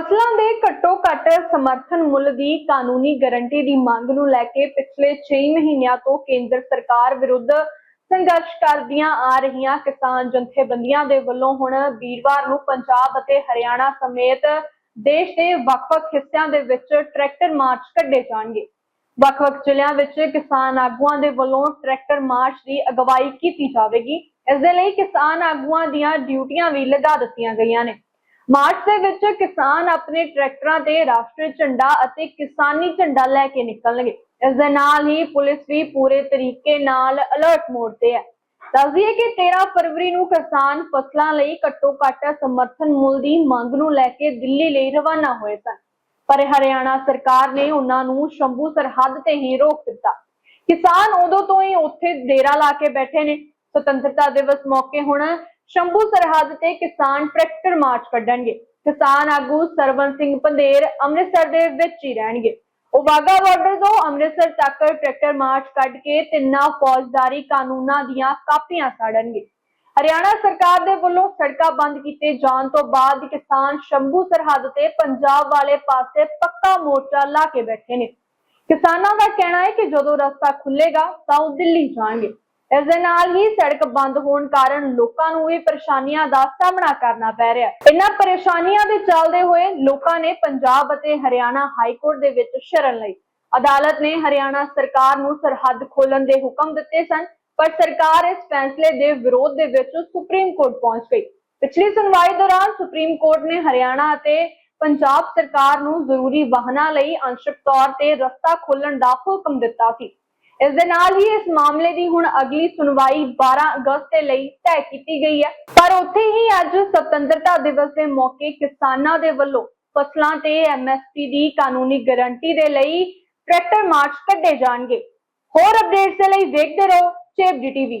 ਫਸਲਾਂ ਦੇ ਘੱਟੋ ਘੱਟ ਸਮਰਥਨ ਮੁੱਲ ਦੀ ਕਾਨੂੰਨੀ ਗਾਰੰਟੀ ਦੀ ਮੰਗ ਨੂੰ ਲੈ ਕੇ ਪਿਛਲੇ 6 ਮਹੀਨਿਆਂ ਤੋਂ ਕੇਂਦਰ ਸਰਕਾਰ ਵਿਰੁੱਧ ਸੰਘਰਸ਼ ਕਰਦੀਆਂ ਆ ਰਹੀਆਂ ਕਿਸਾਨ ਜਥੇਬੰਦੀਆਂ ਦੇ ਵੱਲੋਂ ਹੁਣ ਵੀਰਵਾਰ ਨੂੰ ਪੰਜਾਬ ਅਤੇ ਹਰਿਆਣਾ ਸਮੇਤ ਦੇਸ਼ ਦੇ ਵੱਖ-ਵੱਖ ਹਿੱਸਿਆਂ ਦੇ ਵਿੱਚ ਟਰੈਕਟਰ ਮਾਰਚ ਕੱਢੇ ਜਾਣਗੇ। ਵੱਖ-ਵੱਖ ਜ਼ਿਲ੍ਹਿਆਂ ਵਿੱਚ ਕਿਸਾਨ ਆਗੂਆਂ ਦੇ ਵੱਲੋਂ ਟਰੈਕਟਰ ਮਾਰਚ ਦੀ ਅਗਵਾਈ ਕੀਤੀ ਜਾਵੇਗੀ। ਇਸ ਦੇ ਲਈ ਕਿਸਾਨ ਆਗੂਆਂ ਦੀਆਂ ਡਿਊਟੀਆਂ ਵੀ ਲਗਾ ਦਿੱਤੀਆਂ ਗਈਆਂ ਨੇ। ਮਾਰਚ ਦੇ ਵਿੱਚ ਕਿਸਾਨ ਆਪਣੇ ਟਰੈਕਟਰਾਂ ਤੇ ਰਾਸ਼ਟਰੀ ਝੰਡਾ ਅਤੇ ਕਿਸਾਨੀ ਝੰਡਾ ਲੈ ਕੇ ਨਿਕਲਣਗੇ। ਇਸ ਦੇ ਨਾਲ ਹੀ ਪੁਲਿਸ ਵੀ ਪੂਰੇ ਤਰੀਕੇ ਨਾਲ ਅਲਰਟ ਮੋਡ ਤੇ ਹੈ। ਦੱਸਦੀਏ ਕਿ 13 ਫਰਵਰੀ ਨੂੰ ਕਿਸਾਨ ਫਸਲਾਂ ਲਈ ਘੱਟੋ ਘੱਟ ਸਮਰਥਨ ਮੁੱਲ ਦੀ ਮੰਗ ਨੂੰ ਲੈ ਕੇ ਦਿੱਲੀ ਲਈ ਰਵਾਨਾ ਹੋਏ ਸਨ। ਪਰ ਹਰਿਆਣਾ ਸਰਕਾਰ ਨੇ ਉਹਨਾਂ ਨੂੰ ਸ਼ੰਭੂ ਸਰਹੱਦ ਤੇ ਹੀ ਰੋਕ ਦਿੱਤਾ। ਕਿਸਾਨ ਉਦੋਂ ਤੋਂ ਹੀ ਉੱਥੇ ਡੇਰਾ ਲਾ ਕੇ ਬੈਠੇ ਨੇ। ਸੁਤੰਤਰਤਾ ਦਿਵਸ ਮੌਕੇ ਹੁਣ ਸ਼ੰਭੂ ਸਰਹੱਦ ਤੇ ਕਿਸਾਨ ਟਰੈਕਟਰ ਮਾਰਚ ਕੱਢਣਗੇ। ਕਿਸਾਨ ਆਗੂ ਸਰਵਨ ਸਿੰਘ ਪੰਦੇਰ ਅੰਮ੍ਰਿਤਸਰ ਦੇ ਵਿੱਚ ਹੀ ਰਹਿਣਗੇ। ਉਹ ਵਾਗਾ ਬਾਰਡਰ ਤੋਂ ਅੰਮ੍ਰਿਤਸਰ ਤੱਕ ਟਰੈਕਟਰ ਮਾਰਚ ਕੱਢ ਕੇ ਤਿੰਨਾਂ ਫੌਜਦਾਰੀ ਕਾਨੂੰਨਾਂ ਦੀਆਂ ਕਾਪੀਆਂ ਸਾੜਨਗੇ। ਹਰਿਆਣਾ ਸਰਕਾਰ ਦੇ ਵੱਲੋਂ ਸੜਕਾਂ ਬੰਦ ਕੀਤੇ ਜਾਣ ਤੋਂ ਬਾਅਦ ਕਿਸਾਨ ਸ਼ੰਭੂ ਸਰਹੱਦ ਤੇ ਪੰਜਾਬ ਵਾਲੇ ਪਾਸੇ ਪੱਕਾ ਮੋਰਚਾ ਲਾ ਕੇ ਬੈਠੇ ਨੇ। ਕਿਸਾਨਾਂ ਦਾ ਕਹਿਣਾ ਹੈ ਕਿ ਜਦੋਂ ਰਸਤਾ ਖੁੱਲੇਗਾ ਤਾਂ ਉਹ ਦਿੱਲੀ ਜਾਣਗੇ। ਇਸ ਦੇ ਨਾਲ ਹੀ ਸੜਕ ਬੰਦ ਹੋਣ ਕਾਰਨ ਲੋਕਾਂ ਨੂੰ ਵੀ ਪਰੇਸ਼ਾਨੀਆਂ ਦਾ ਸਾਹਮਣਾ ਕਰਨਾ ਪੈ ਰਿਹਾ ਇਹਨਾਂ ਪਰੇਸ਼ਾਨੀਆਂ ਦੇ ਚੱਲਦੇ ਹੋਏ ਲੋਕਾਂ ਨੇ ਪੰਜਾਬ ਅਤੇ ਹਰਿਆਣਾ ਹਾਈ ਕੋਰਟ ਦੇ ਵਿੱਚ ਸ਼ਰਨ ਲਈ। ਅਦਾਲਤ ਨੇ ਹਰਿਆਣਾ ਸਰਕਾਰ ਨੂੰ ਸਰਹੱਦ ਖੋਲਣ ਦੇ ਹੁਕਮ ਦਿੱਤੇ ਸਨ, ਪਰ ਸਰਕਾਰ ਇਸ ਫੈਸਲੇ ਦੇ ਵਿਰੋਧ ਦੇ ਵਿੱਚ ਸੁਪਰੀਮ ਕੋਰਟ ਪਹੁੰਚ ਗਈ। ਪਿਛਲੀ ਸੁਣਵਾਈ ਦੌਰਾਨ ਸੁਪਰੀਮ ਕੋਰਟ ਨੇ ਹਰਿਆਣਾ ਅਤੇ ਪੰਜਾਬ ਸਰਕਾਰ ਨੂੰ ਜ਼ਰੂਰੀ ਵਾਹਨਾਂ ਲਈ ਅੰਸ਼ਕ ਤੌਰ ਤੇ ਰਸਤਾ ਖੋਲਣ ਦਾ ਹੁਕਮ ਦਿੱਤਾ ਸੀ। ਇਸ ਦੇ ਨਾਲ ਹੀ ਇਸ ਮਾਮਲੇ ਦੀ ਹੁਣ ਅਗਲੀ ਸੁਣਵਾਈ 12 ਅਗਸਤ ਦੇ ਲਈ ਤੈਅ ਕੀਤੀ ਗਈ ਹੈ। ਪਰ ਉੱਥੇ ਹੀ ਅੱਜ ਸੁਤੰਤਰਤਾ ਦਿਵਸ ਦੇ ਮੌਕੇ ਕਿਸਾਨਾਂ ਦੇ ਵੱਲੋਂ ਫਸਲਾਂ ਤੇ ਐਮਐਸਪੀ ਦੀ ਕਾਨੂੰਨੀ ਗਾਰੰਟੀ ਦੇ ਲਈ ਟਰੈਕਟਰ ਮਾਰਚ ਕੱਢੇ ਜਾਣਗੇ। ਹੋਰ ਅਪਡੇਟਸ ਦੇ ਲਈ ਵੇਖਦੇ ਰਹੋ ਚੇਪ ਟੀਵੀ।